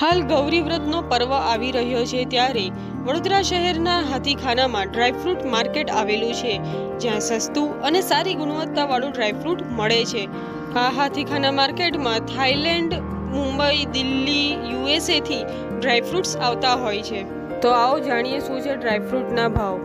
હાલ ગૌરી વ્રતનો પર્વ આવી રહ્યો છે ત્યારે વડોદરા શહેરના હાથીખાનામાં ડ્રાયફ્રૂટ માર્કેટ આવેલું છે, જ્યાં સસ્તું અને સારી ગુણવત્તાવાળું ડ્રાયફ્રૂટ મળે છે. આ હાથીખાના માર્કેટમાં થાઈલેન્ડ મુંબઈ, દિલ્હી, યુએસએથી ડ્રાયફ્રૂટ્સ આવતા હોય છે. તો આવો જાણીએ શું છે ડ્રાયફ્રૂટના ભાવ.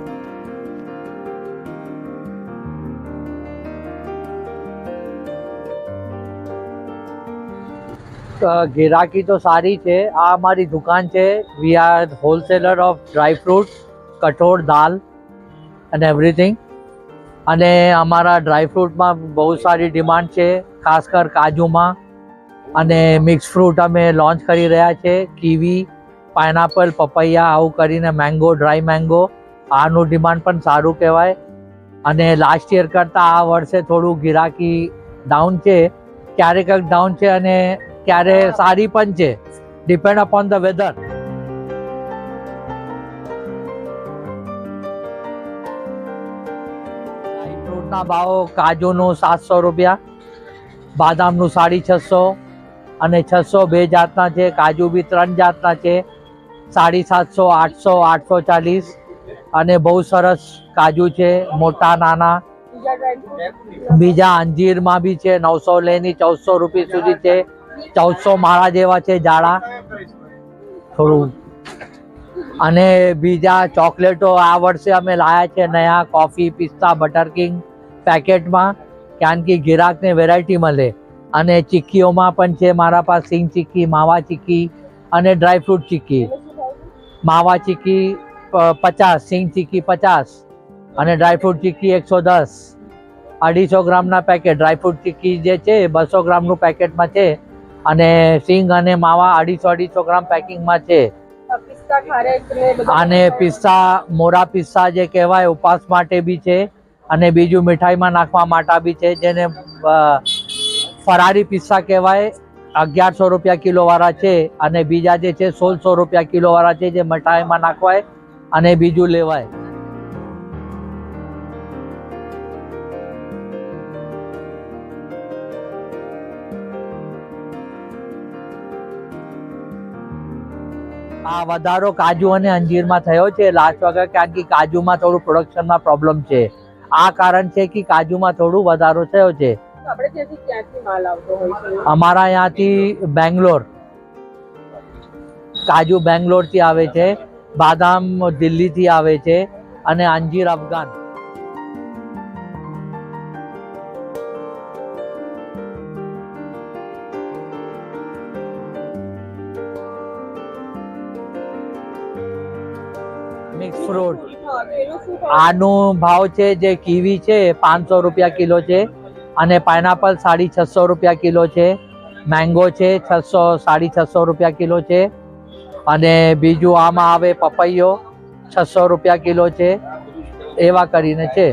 ગિરાકી તો સારી છે. આ અમારી દુકાન છે. We are wholesaler of dry fruit કઠોળ, દાલ અને એવરીથિંગ અને અમારા ડ્રાય ફ્રૂટમાં બહુ સારી ડિમાન્ડ છે, ખાસ કર કાજુમાં. અને મિક્સ ફ્રૂટ અમે લોન્ચ કરી રહ્યા છે. કીવી પાઇનેપલ પપૈયા આવું કરીને મેંગો ડ્રાય મેંગો આનું ડિમાન્ડ પણ સારું કહેવાય. અને લાસ્ટ યર કરતાં આ વર્ષે થોડું ગિરાકી ડાઉન છે. ક્યારેક ડાઉન છે અને ક્યારે સારી પણ છે. ડિપેન્ડ અપોન ધ વેધર ફ્રૂટના ભાવ કાજુનું સાતસો રૂપિયા બાદામનું સાડી છસો અને છસો બે જાતના છે કાજુ બી ત્રણ જાતના છે સાડી સાતસો આઠસો આઠસો ચાલીસ અને બહુ સરસ કાજુ છે મોટા નાના. બીજા અંજીરમાં બી છે નવસો લેની ચૌદસો રૂપિયા સુધી છે. ચૌદસો માળા જેવા છે જાડા થોડું. અને બીજા ચોકલેટો આ વર્ષે અમે લાયા છે નયા કોફી, પિસ્તા, બટર કિંગ પેકેટમાં. કારણ કે ગિરાકને વેરાયટી મળે. અને ચીક્કીઓમાં પણ છે મારા પાસે સિંગ ચીક્કી, માવા ચીક્કી અને ડ્રાયફ્રૂટ ચીક્કી. માવા ચીક્કી પચાસ, સિંગ ચીક્કી પચાસ અને ડ્રાયફ્રૂટ ચીક્કી એકસો દસ. અઢીસો ગ્રામના પેકેટ ડ્રાયફ્રૂટ ચીક્કી જે છે બસો ગ્રામનું પેકેટમાં છે. અને સિંગ અને માવા અઢીસો અઢીસો ગ્રામ પેકિંગમાં છે. અને પિસ્તા મોરા પિસ્તા જે કહેવાય ઉપવાસ માટે બી છે. અને બીજું મીઠાઈમાં નાખવા માટે બી છે જેને ફરારી પિસ્તા કહેવાય. અગિયારસો રૂપિયા કિલોવાળા છે અને બીજા જે છે સોળસો રૂપિયા કિલોવાળા છે જે મીઠાઈમાં નાખવાય અને બીજું લેવાય. આ વધારો કાજુ અને અંજીરમાં થયો છે. લાસ્ટ વખત કારણ કે કાજુમાં થોડું પ્રોડક્શનમાં પ્રોબ્લેમ છે. આ કારણ છે કે કાજુમાં થોડું વધારો થયો છે? અમારા અહીંયાથી બેંગ્લોર. કાજુ બેંગ્લોરથી આવે છે. બાદામ દિલ્હીથી આવે છે. અને અંજીર અફઘાન. Mix fruit. આનો ભાવ છે જે કીવી છે પાંચસો રૂપિયા કિલો છે અને પાઇનાપલ સાડી છસો રૂપિયા કિલો છે. મેંગો છે છસો સાડી છસો રૂપિયા કિલો છે. અને બીજું આમાં આવે પપૈયો છસો રૂપિયા કિલો છે. એવા કરીને છે.